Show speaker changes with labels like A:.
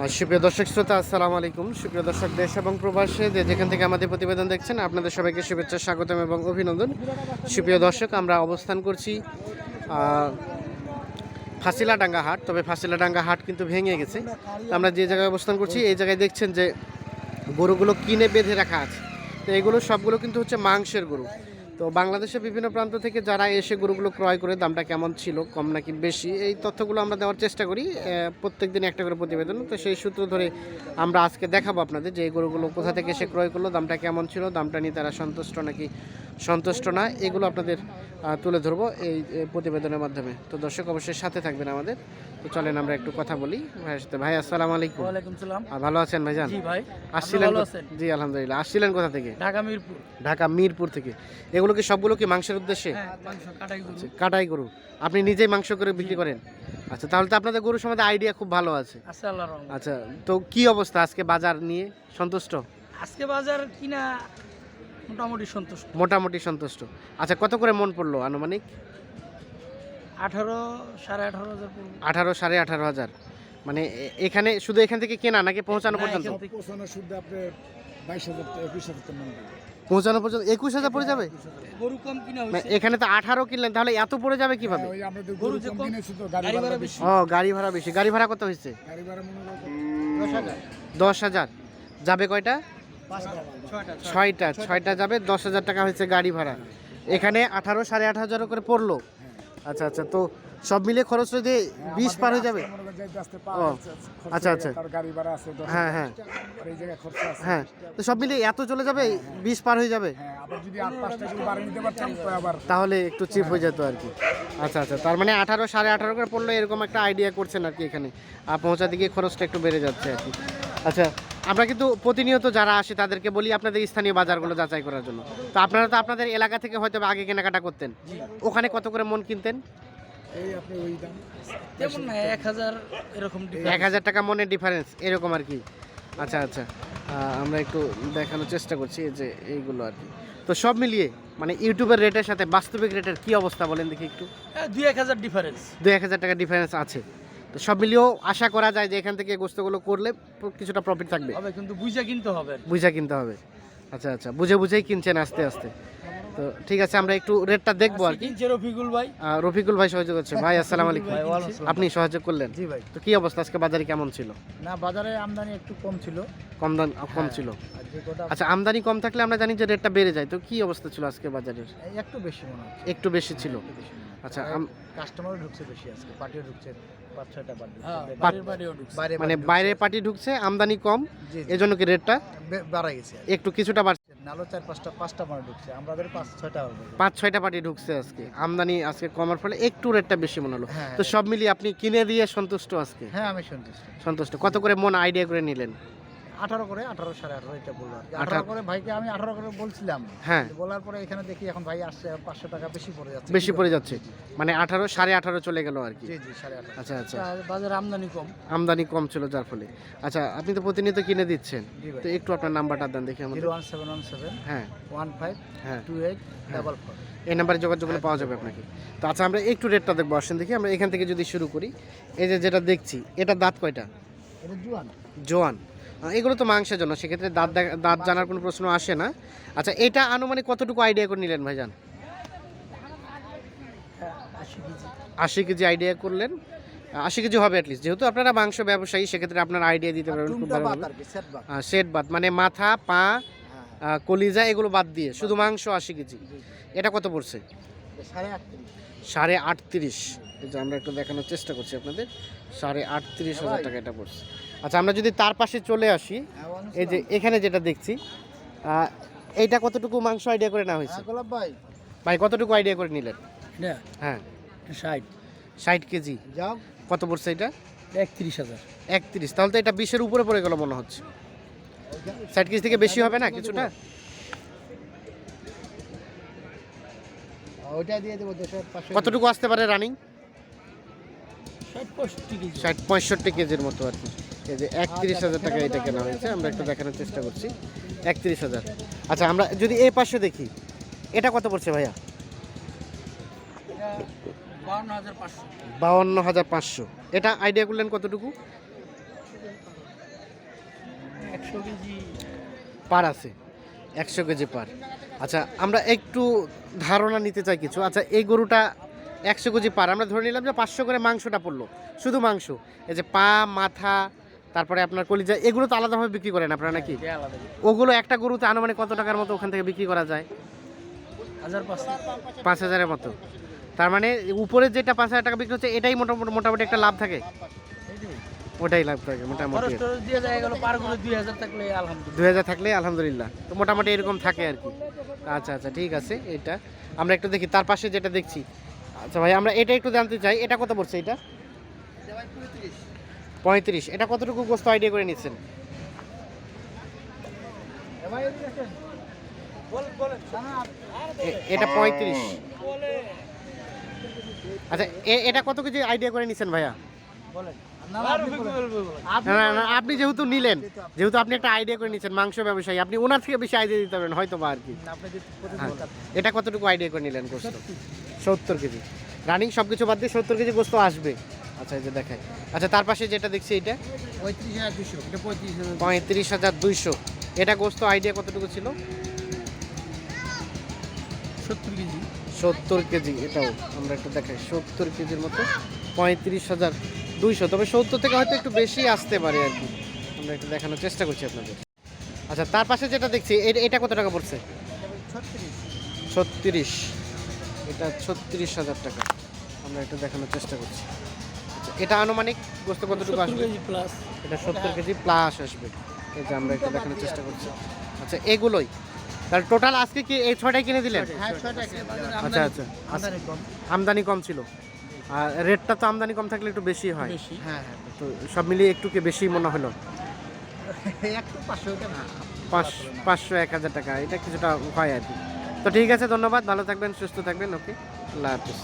A: সুপ্রিয় দর্শক শ্রোতা, আসসালামু আলাইকুম। সুপ্রিয় দর্শক, দেশ এবং প্রবাসে যে যেখান থেকে আমাদের প্রতিবেদন দেখছেন, আপনাদের সবাইকে শুভেচ্ছা, স্বাগতম এবং অভিনন্দন। সুপ্রিয় দর্শক, আমরা অবস্থান করছি ফাঁসিলাডাঙ্গা হাট। তবে ফাঁসিলাডাঙ্গা হাট কিন্তু ভেঙে গেছে। আমরা যে জায়গায় অবস্থান করছি, এই জায়গায় দেখছেন যে গরুগুলো কিনে বেঁধে রাখা আছে। তো এগুলো সবগুলো কিন্তু হচ্ছে মাংসের গরু। তো বাংলাদেশের বিভিন্ন প্রান্ত থেকে যারা এসে গরুগুলো ক্রয় করে দামটা কেমন ছিল, কম নাকি বেশি, এই তথ্যগুলো আমরা দেওয়ার চেষ্টা করি প্রত্যেক দিন একটা করে প্রতিবেদন। তো সেই সূত্র ধরে আমরা আজকে দেখাবো আপনাদের যে এই গরুগুলো কোথা থেকে এসে ক্রয় করল, দামটা কেমন ছিল, দামটা নিয়ে তারা সন্তুষ্ট নাকি সন্তুষ্ট না, এগুলো আপনাদের তুলে ধরবো এই প্রতিবেদনের মাধ্যমে। তো দর্শক অবশ্যই সাথে থাকবেন আমাদের। তো চলেন আমরা একটু কথা বলি ভাইয়ের সাথে। ভাই আসসালামু আলাইকুম।
B: ওয়ালাইকুম সালাম।
A: আর ভালো আছেন ভাইজান?
B: জি ভাই
A: আসছিলেন? জি আলহামদুলিল্লাহ। আসছিলেন কোথা থেকে?
B: ঢাকা মিরপুর।
A: ঢাকা মিরপুর থেকে। এগুলো কি সবগুলো কি মাংসের উদ্দেশ্যে?
B: হ্যাঁ কাটাই গরু।
A: আপনি নিজেই মাংস করে বিক্রি করেন? আচ্ছা তাহলে তো আপনাদের গরুর সম্বন্ধে আইডিয়া খুব ভালো আছে। আচ্ছা তো কি অবস্থা আজকে বাজার নিয়ে? সন্তুষ্ট?
B: আজকে বাজার কিনা মোটামুটি সন্তুষ্ট।
A: মোটামুটি সন্তুষ্ট। আচ্ছা কত করে মন পড়ল আনুমানিক?
B: আঠারো সাড়ে আঠারো হাজার
A: আঠারো সাড়ে আঠারো হাজার। মানে এখানে শুধু এখান থেকে কেনা নাকি পৌঁছানো পর্যন্ত?
C: বাইশ হাজার একুশ হাজার।
A: পৌঁছানো পর্যন্ত একুশ হাজার পড়ে যাবে?
B: গরু কম কিনা
A: মানে এখানে তো আঠারো কিনলেন তাহলে এত পড়ে যাবে কীভাবে। ও গাড়ি ভাড়া বেশি। গাড়ি ভাড়া কত হয়েছে?
C: গাড়ি ভাড়া করো
B: দশ হাজার।
A: দশ হাজার। যাবে কয়টা?
B: ছয়টা।
A: ছয়টা ছয়টা যাবে দশ হাজার টাকা হয়েছে গাড়ি ভাড়া। এখানে আঠারো সাড়ে আঠারো হাজার করে পড়ল। আচ্ছা আচ্ছা। তো সব মিলিয়ে খরচ যদি বিশ পার হয়ে যাবে? ও, আচ্ছা, আচ্ছা।
C: গেলে গাড়ি ভাড়া আছে
A: হ্যাঁ, হ্যাঁ।
C: এই জায়গায় খরচ আছে।
A: হ্যাঁ তো সব মিলিয়ে এত চলে যাবে বিশ পার হয়ে যাবে?
C: হ্যাঁ নিতে পারতাম তো আবার
A: তাহলে একটু চিপ হয়ে যেত আর কি। আচ্ছা আচ্ছা। তার মানে আঠারো সাড়ে আঠারো করে পড়ল এরকম একটা আইডিয়া করছেন আর কি এখানে। আর পৌঁছাতে গিয়ে খরচটা একটু বেড়ে যাচ্ছে আর কি। আচ্ছা আমরা কিন্তু প্রতিনিয়ত যারা আসে তাদেরকে বলি আপনাদের স্থানীয় বাজারগুলো যাচাই করার জন্য। তো আপনারা তো আপনাদের এলাকা থেকে হয়তো বা আগে কেনাকাটা করতেন। ওখানে কত করে মন কিনতেন?
C: এই আপনি ওই দাম?
B: তেমন না এক হাজার
A: এক হাজার টাকা মনের ডিফারেন্স এরকম আর কি। আচ্ছা আচ্ছা। আমরা একটু দেখানোর চেষ্টা করছি যে এইগুলো আর কি। তো সব মিলিয়ে মানে ইউটিউবের রেটের সাথে বাস্তবিক রেটের কি অবস্থা বলেন দেখি একটু।
B: হ্যাঁ, দুই এক হাজার ডিফারেন্স
A: দু এক হাজার টাকা ডিফারেন্স আছে। তো সব মিলিয়েও আশা করা যায় যে এখান থেকে গোস্তগুলো করলে কিছুটা প্রফিট থাকবে।
B: হবে কিন্তু বুঝা কিনতে হবে।
A: বুঝা কিনতে হবে। আচ্ছা আচ্ছা বুঝে বুঝেই কিনছেন আস্তে আস্তে। তো ঠিক আছে আমরা একটু রেটটা দেখব আর কি।
B: রফিকুল ভাই।
A: রফিকুল ভাই সহযোগ করছে। ভাই আসসালামু আলাইকুম। আপনি সহযোগ করলেন।
D: জি ভাই।
A: তো কি অবস্থা? আজকে বাজারে কেমন ছিল?
D: না বাজারে আমদানি একটু কম ছিল।
A: কম দাম কম ছিল।
D: আর যে কটা
A: আচ্ছা আমদানি কম থাকলে আমরা জানি যে রেটটা বেড়ে যায়। তো কি অবস্থা ছিল আজকে বাজারের?
D: একটু বেশি মনে হচ্ছে।
A: একটু বেশি ছিল। আচ্ছা
D: কাস্টমারও ঢুকছে বেশি আজকে পার্টিও ঢুকছে। পাঁচ ছয়টা পার্টি
B: হ্যাঁ।
A: মানে বাইরে পার্টি ঢুকছে আমদানি কম
D: এই জন্য
A: এজন্য কি রেটটা
D: বাড়া গেছে
A: একটু কিছুটা বাড়ছে।
D: নালো চার পাঁচটা পাঁচটা মানে ঢুকছে। আমাদের পাঁচ ছয়টা
A: পাঁচ ছয়টা পার্টি ঢুকছে আজকে। আমদানি আজকে কমার ফলে একটু রেটটা বেশি মনে হলো।
D: হ্যাঁ।
A: তো সব মিলিয়ে আপনি কিনে দিয়ে সন্তুষ্ট আজকে?
D: হ্যাঁ আমি সন্তুষ্ট।
A: সন্তুষ্ট। কত করে মন আইডিয়া করে নিলেন?
D: আঠারো করে আঠারো সাড়ে আঠারো এটা বলল আর কি।
A: আঠারো-
D: করে ভাইকে আমি আঠারো করে বলছিলাম।
A: হ্যাঁ।
D: বলার পরে এখানে দেখি এখন ভাই আসছে পাঁচশো টাকা বেশি পড়ে যাচ্ছে।
A: বেশি পড়ে যাচ্ছে। মানে আঠারো সাড়ে আঠারো চলে গেল আর কি।
D: জি জি সাড়ে আঠারো।
A: আচ্ছা আচ্ছা।
B: বাজারে আমদানি কম।
A: আমদানি কম ছিল যার ফলে। আচ্ছা আপনি তো প্রতিনিয়ত কিনে দিচ্ছেন। তো একটু আপনার নাম্বারটা দেন দেখি আমাদের।
D: ওয়ান সেভেন ওয়ান সেভেন
A: হ্যাঁ।
D: ওয়ান ফাইভ
A: হ্যাঁ
D: টু এইট ডাবল ফোর
A: এই নাম্বারে যোগাযোগ করলে পাওয়া যাবে আপনাকে। তো আচ্ছা আমরা একটু রেটটা দেখব। আসেন দেখি আমরা এখান থেকে যদি শুরু করি। এই যে যেটা দেখছি এটা দাঁত কয়টা?
D: এটা জুয়ান।
A: জোয়ান। এগুলো তো মাংসের জন্য সেক্ষেত্রে দাঁত দাঁত জানার কোনো প্রশ্ন আসে না। আচ্ছা এটা আনুমানিক কতটুকু আইডিয়া করে নিলেন ভাইজান?
D: আশি কেজি।
A: আশি কেজি আইডিয়া করলেন। আশি কেজি হবে অ্যাটলিস্ট যেহেতু আপনারা মাংস ব্যবসায়ী সেক্ষেত্রে আপনার আইডিয়া দিতে পারবেন খুব
D: সেট বাদ
A: মানে মাথা পা
D: হ্যাঁ।
A: কলিজা এগুলো বাদ দিয়ে শুধু মাংস আশি কেজি। এটা কত পড়ছে?
D: সাড়ে আটত্রিশ।
A: যে আমরা একটু দেখানোর চেষ্টা করছি আপনাদের। সাড়ে আটত্রিশ হাজার টাকা এটা পড়ছে। আচ্ছা আমরা যদি তার পাশে চলে আসি এই যে এখানে যেটা দেখছি এইটা কতটুকু মাংস আইডিয়া করে নেওয়া হয়েছে?
D: হ্যাঁ ভাই।
A: ভাই কতটুকু আইডিয়া করে নিলেন? হ্যাঁ।
B: ষাট।
A: ষাট কেজি?
D: যাও।
A: কত পড়ছে এটা?
B: একত্রিশ হাজার।
A: একত্রিশ। তাহলে তো এটা বিশের উপরে পড়ে গেল মনে হচ্ছে। ষাট কেজি থেকে বেশি হবে না কিছুটা?
D: দিয়ে দেবো
A: কতটুকু আসতে পারে রানিং?
B: ষাট পঁয়ষট্টি কেজি।
A: ষাট পঁয়ষট্টি কেজির মতো আর কি। এই যে একত্রিশ হাজার টাকা এটা কেনা হয়েছে, আমরা একটু দেখানোর চেষ্টা করছি। একত্রিশ হাজার। আচ্ছা আমরা যদি এই পাশে দেখি, এটা কত পড়ছে ভাইয়া?
B: বাউন্ন হাজার পাঁচশো।
A: এটা আইডিয়া করলেন কতটুকু? পার আছে, একশো কেজি পার। আচ্ছা আমরা একটু ধারণা নিতে চাই কিছু। আচ্ছা এই গরুটা একশো কেজি পার। আমরা ধরে নিলাম যে পাঁচশো করে মাংসটা পড়ল। শুধু মাংস। এই যে পা, মাথা তারপরে আপনার কলিজা এগুলো তো আলাদাভাবে বিক্রি করেন আপনারা নাকি? ওগুলো একটা গরুতে আনুমানিক কত টাকার মতো ওখান থেকে বিক্রি করা যায়?
B: পাঁচ
A: হাজারের মতো। তার মানে উপরে যেটা পাঁচ হাজার টাকা বিক্রি হচ্ছে এটাই মোটামুটি মোটামুটি একটা লাভ থাকে? ওটাই লাভ থাকে মোটামুটি।
B: দুই হাজার থাকলে আলহামদুলিল্লাহ।
A: তো মোটামুটি এরকম থাকে আর কি। আচ্ছা আচ্ছা ঠিক আছে এটা। আমরা একটু দেখি তার পাশে যেটা দেখছি। আচ্ছা ভাই আমরা এটা একটু জানতে চাই এটা কত পড়ছে এটা? পঁয়ত্রিশ। এটা কতটুকু গোস্ত আইডিয়া করে নিচ্ছেন? এটা পঁয়ত্রিশ। আচ্ছা এটা কত কেজি আইডিয়া করে নিচ্ছেন ভাইয়া? না না, আপনি যেহেতু নিলেন যেহেতু আপনি একটা আইডিয়া করে নিচ্ছেন মাংস ব্যবসায়ী আপনি ওনার থেকে বেশি আইডিয়া দিতে পারবেন হয়তো বা আর কি। হ্যাঁ। এটা কতটুকু আইডিয়া করে নিলেন গোস্ত? সত্তর কেজি। রানিং সব কিছু বাদ দিয়ে সত্তর কেজি গোস্ত আসবে। আচ্ছা এই যে দেখায় আচ্ছা তার পাশে যেটা দেখছি এটা
C: পঁয়ত্রিশ হাজার দুশো এটা পঁয়ত্রিশ হাজার
A: পঁয়ত্রিশ হাজার দুইশো। এটা গোস্ত আইডিয়া কতটুকু ছিল?
B: সত্তর কেজি।
A: সত্তর কেজি এটাও আমরা একটু দেখাই। সত্তর কেজির মতো পঁয়ত্রিশ হাজার দুইশো। তবে সত্তর থেকে হয়তো একটু বেশি আসতে পারে আর কি। আমরা একটু দেখানোর চেষ্টা করছি আপনাদের। আচ্ছা তার পাশে যেটা দেখছি এটা কত টাকা পড়ছে?
C: ছত্রিশ।
A: এটা ছত্রিশ হাজার টাকা। আমরা একটু দেখানোর চেষ্টা করছি। এটা আনুমানিক গোস্ত কতটুকু আসবে?
B: প্লাস
A: এটা সত্তর কেজি প্লাস আসবে। এই যে আমরা একটু দেখানোর চেষ্টা করছি। আচ্ছা এগুলোই। তাহলে টোটাল আজকে কি এই ছয়টাই কিনে দিলেন?
C: হ্যাঁ।
A: আচ্ছা আচ্ছা।
B: আমদানি কম।
A: ছিল। আর রেটটা তো আমদানি কম থাকলে একটু বেশি হয়।
C: হ্যাঁ হ্যাঁ
A: তো সব মিলিয়ে একটু কি বেশি মনে হলো? পাঁচশো এক হাজার টাকা। এটা কিছুটা হয় আর কি। তো ঠিক আছে ধন্যবাদ। ভালো থাকবেন সুস্থ থাকবেন। ওকে? আল্লাহ হাফিজ।